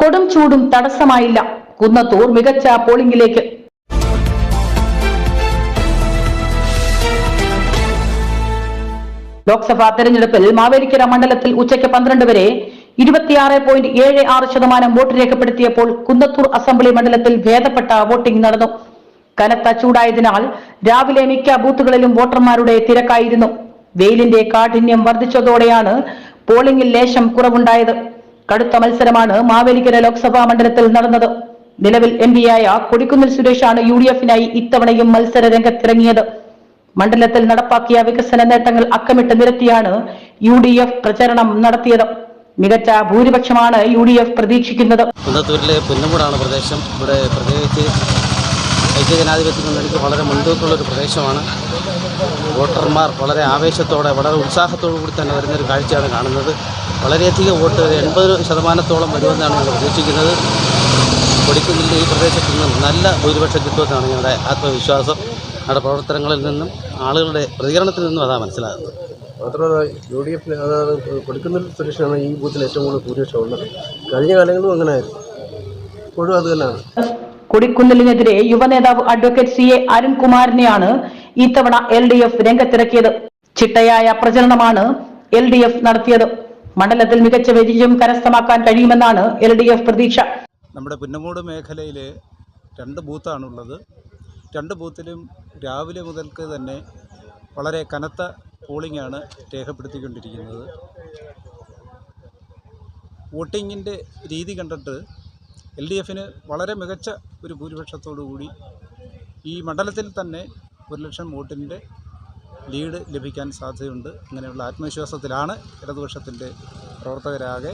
കൊടും ചൂടും തടസ്സമായില്ല. കുന്നത്തൂർ മികച്ച പോളിംഗിലേക്ക്. ലോക്സഭാ തെരഞ്ഞെടുപ്പിൽ മാവേലിക്കര മണ്ഡലത്തിൽ ഉച്ചയ്ക്ക് പന്ത്രണ്ട് വരെ ഇരുപത്തിയാറ് പോയിന്റ് ഏഴ് ആറ് ശതമാനം വോട്ട് രേഖപ്പെടുത്തിയപ്പോൾ കുന്നത്തൂർ അസംബ്ലി മണ്ഡലത്തിൽ ഭേദപ്പെട്ട വോട്ടിംഗ് നടന്നു. കനത്ത ചൂടായതിനാൽ രാവിലെ മിക്ക ബൂത്തുകളിലും വോട്ടർമാരുടെ തിരക്കായിരുന്നു. വെയിലിന്റെ കാഠിന്യം വർദ്ധിച്ചതോടെയാണ് പോളിംഗിൽ ലേശം കുറവുണ്ടായത്. കടുത്ത മത്സരമാണ് മാവേലിക്കര ലോക്സഭാ മണ്ഡലത്തിൽ നടന്നത്. നിലവിൽ എം പിയായ കൊടിക്കുന്നിൽ സുരേഷാണ് യു ഡി എഫിനായി ഇത്തവണയും മത്സര രംഗത്തിറങ്ങിയത് മണ്ഡലത്തിൽ നടപ്പാക്കിയ വികസന നേട്ടങ്ങൾ അക്കമിട്ട് നിരത്തിയാണ് യു ഡി എഫ് പ്രചരണം നടത്തിയത്. മികച്ച ഭൂരിപക്ഷമാണ് യു ഡി എഫ് പ്രതീക്ഷിക്കുന്നത്. പ്രദേശം. ഇവിടെ പ്രത്യേകിച്ച് ഐക്യജനാധിപത്യ മുന്നണിക്ക് വളരെ മുൻതൂക്കമുള്ളൊരു പ്രദേശമാണ്. വോട്ടർമാർ വളരെ ആവേശത്തോടെ വളരെ ഉത്സാഹത്തോടു കൂടി തന്നെ വരുന്നൊരു കാഴ്ചയാണ് കാണുന്നത്. വളരെയധികം വോട്ട് ഒരു എൺപത് ശതമാനത്തോളം വരുമെന്നാണ് ഞങ്ങൾ പ്രതീക്ഷിക്കുന്നത്. കൊടിക്കുന്നിന്റെ ഈ പ്രദേശത്ത് നിന്നും നല്ല ഭൂരിപക്ഷം കിട്ടുമെന്നാണ് ഞങ്ങളുടെ ആത്മവിശ്വാസം. ഞങ്ങളുടെ പ്രവർത്തനങ്ങളിൽ നിന്നും ആളുകളുടെ പ്രതികരണത്തിൽ നിന്നും അതാ മനസ്സിലാകുന്നത്. മാത്രമല്ല യു ഡി എഫിന് അതാണ് കൊടുക്കുന്ന സുരക്ഷയാണ് ഈ ബൂത്തിൽ ഏറ്റവും കൂടുതൽ ഭൂരിപക്ഷം ഉള്ളത്. കഴിഞ്ഞ കാലങ്ങളിലും അങ്ങനെയായിരുന്നു. ഇപ്പോഴും അത് തന്നെയാണ്. കൊടിക്കുന്നിലിനെതിരെ യുവനേതാവ് അഡ്വക്കേറ്റ് സി എ അരുൺകുമാറിനെയാണ് ഇത്തവണ എൽ ഡി എഫ് രംഗത്തിറക്കിയത്. ചിട്ടയായ പ്രചരണമാണ് എൽ ഡി എഫ് നടത്തിയത്. മണ്ഡലത്തിൽ മികച്ച വിജയം കരസ്ഥമാക്കാൻ കഴിയുമെന്നാണ് എൽ ഡി എഫ് പ്രതീക്ഷ. നമ്മുടെ പുന്നമൂട് മേഖലയിൽ രണ്ട് ബൂത്താണുള്ളത്. രണ്ട് ബൂത്തിലും രാവിലെ മുതൽക്ക് തന്നെ വളരെ കനത്ത പോളിംഗാണ് രേഖപ്പെടുത്തിക്കൊണ്ടിരിക്കുന്നത്. വോട്ടിങ്ങിന്റെ രീതി കണ്ടിട്ട് എൽ ഡി എഫിന് വളരെ മികച്ച ഒരു ഭൂരിപക്ഷത്തോടുകൂടി ഈ മണ്ഡലത്തിൽ തന്നെ ഒരു ലക്ഷം വോട്ടിന്റെ ലീഡ് ലഭിക്കാൻ സാധ്യതയുണ്ട്. അങ്ങനെയുള്ള ആത്മവിശ്വാസത്തിലാണ് ഇടതുപക്ഷത്തിന്റെ പ്രവർത്തകരാകെ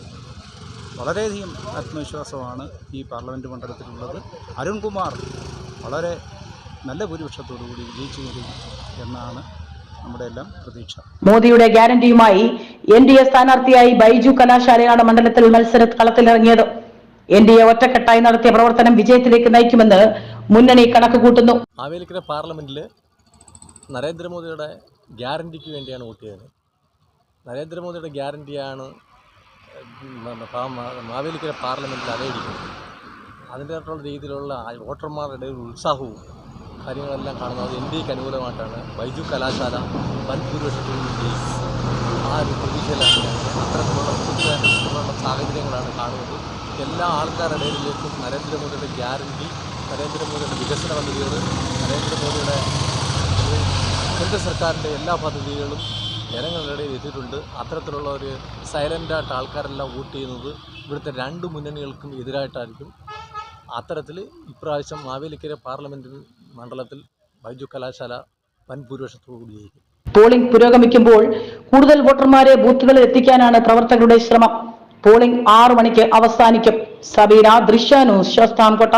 വളരെയധികം ആത്മവിശ്വാസമാണ് ഈ പാർലമെന്റ് മണ്ഡലത്തിലുള്ളത്. അരുൺകുമാർ വളരെ നല്ല ഭൂരിപക്ഷത്തോടുകൂടി വിജയിച്ചു വരും എന്നാണ് നമ്മുടെ എല്ലാം പ്രതീക്ഷ. മോദിയുടെ ഗ്യാരണ്ടിയുമായി എൻ ഡി എ സ്ഥാനാർത്ഥിയായി ബൈജു കലാശാലയാണ് മണ്ഡലത്തിൽ മത്സര കളത്തിലിറങ്ങിയത് എൻ ഡി എ ഒറ്റക്കെട്ടായി നടത്തിയ പ്രവർത്തനം വിജയത്തിലേക്ക് നയിക്കുമെന്ന് മുന്നണി കണക്ക് കൂട്ടുന്നു. മാവേലിക്കര പാർലമെന്റിൽ നരേന്ദ്രമോദിയുടെ ഗ്യാരണ്ടിക്ക് വേണ്ടിയാണ് വോട്ട് ചെയ്തത്. നരേന്ദ്രമോദിയുടെ ഗ്യാരണ്ടിയാണ് മാവേലിക്കര പാർലമെന്റിൽ അറിയിക്കുന്നത്. അതിന്റെതായിട്ടുള്ള രീതിയിലുള്ള വോട്ടർമാരുടെ ഒരു ഉത്സാഹവും കാര്യങ്ങളെല്ലാം കാണുന്നത് എൻ ഡി എക്ക് അനുകൂലമായിട്ടാണ്. ബൈജു കലാശാല വൻ ആ ഒരു പ്രതീക്ഷയിലാണ് അത്തരത്തിലുള്ള സാഹചര്യങ്ങളാണ് കാണുന്നത്. എല്ലാ ആൾക്കാരുടെ ഇടയിലേക്കും നരേന്ദ്രമോദിയുടെ ഗ്യാരണ്ടി നരേന്ദ്രമോദിയുടെ വികസന പദ്ധതികൾ നരേന്ദ്രമോദിയുടെ കേന്ദ്ര സർക്കാരിന്റെ എല്ലാ പദ്ധതികളും ജനങ്ങളുടെ ഇടയിൽ എത്തിയിട്ടുണ്ട്. അത്തരത്തിലുള്ള ഒരു സൈലന്റായിട്ട് ആൾക്കാരെല്ലാം വോട്ട് ചെയ്യുന്നത് ഇവിടുത്തെ രണ്ട് മുന്നണികൾക്കും എതിരായിട്ടായിരിക്കും. അത്തരത്തിൽ ഇപ്രാവശ്യം മാവേലിക്കര പാർലമെന്റ് മണ്ഡലത്തിൽ ബൈജു കലാശാല വൻ ഭൂരിപക്ഷത്തോടു കൂടിയായിരിക്കും പോളിംഗ് പുരോഗമിക്കുമ്പോൾ കൂടുതൽ വോട്ടർമാരെ ബൂത്തുകളിൽ എത്തിക്കാനാണ് പ്രവർത്തകരുടെ ശ്രമം. പോളിംഗ് ആറു മണിക്ക് അവസാനിക്കും. സബീന ദൃശ്യാനു ന്യൂസ് ശാസ്താംകോട്ട.